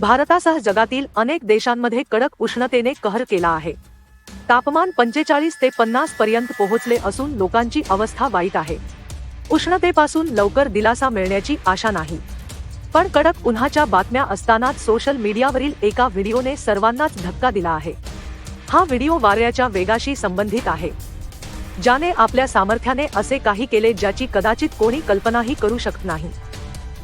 भारतासह जगातील अनेक देशांमध्ये कडक उष्णतेने कहर केला आहे. तापमान पंचेचाळीस ते पन्नास पर्यंत पोहोचले असून लोकांची अवस्था वाईट आहे. उष्णतेपासून लवकर दिलासा मिळण्याची आशा नाही. पण कडक उन्हाच्या बातम्या असतानाच सोशल मीडियावरील एका व्हिडिओने सर्वांनाच धक्का दिला आहे. हा व्हिडिओ वाऱ्याच्या वेगाशी संबंधित आहे. ज्याने आपल्या सामर्थ्याने असे काही केले ज्याची कदाचित कोणी कल्पनाही करू शकत नाही.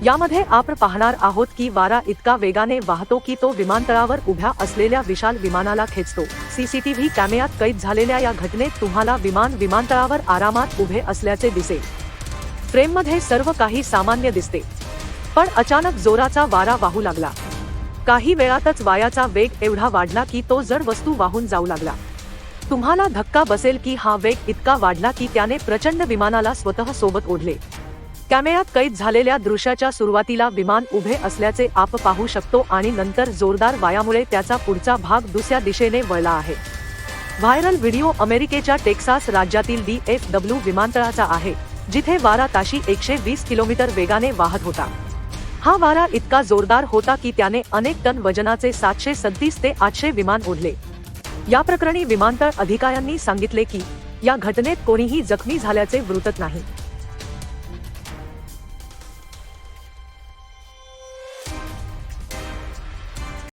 यामध्ये आपण पाहणार आहोत की वारा इतका वेगाने वाहतो की तो विमानतळावर उभ्या असलेल्या विशाल विमानाला खेचतो. सीसीटीव्ही कॅमेऱ्यात कैद झालेल्या या घटनेत तुम्हाला विमान विमानतळावर आरामात उभे असल्याचे दिसेल. फ्रेममध्ये सर्व काही सामान्य दिसते. पण अचानक जोराचा वारा वाहू लागला. काही वेळातच वायाचा वेग एवढा वाढला की तो जड वस्तू वाहून जाऊ लागला. तुम्हाला धक्का बसेल की हा वेग इतका वाढला की त्याने प्रचंड विमानाला स्वतः सोबत ओढले. कॅमेऱ्यात कैद झालेल्या दृश्याच्या सुरुवातीला विमान उभे असल्याचे आप पाहू शकतो आणि नंतर जोरदार वायामुळे त्याचा पुढचा भाग दुसऱ्या दिशेने वळला आहे. व्हायरल व्हिडिओ अमेरिकेच्या टेक्सास राज्यातील डी एफ डब्ल्यू विमानतळाचा आहे जिथे वारा ताशी एकशे वीस किलोमीटर वेगाने वाहत होता. हा वारा इतका जोरदार होता की त्याने अनेक टन वजनाचे सातशे सदतीस ते आठशे विमान ओढले. या प्रकरणी विमानतळ अधिकाऱ्यांनी सांगितले की या घटनेत कोणीही जखमी झाल्याचे वृत्त नाही.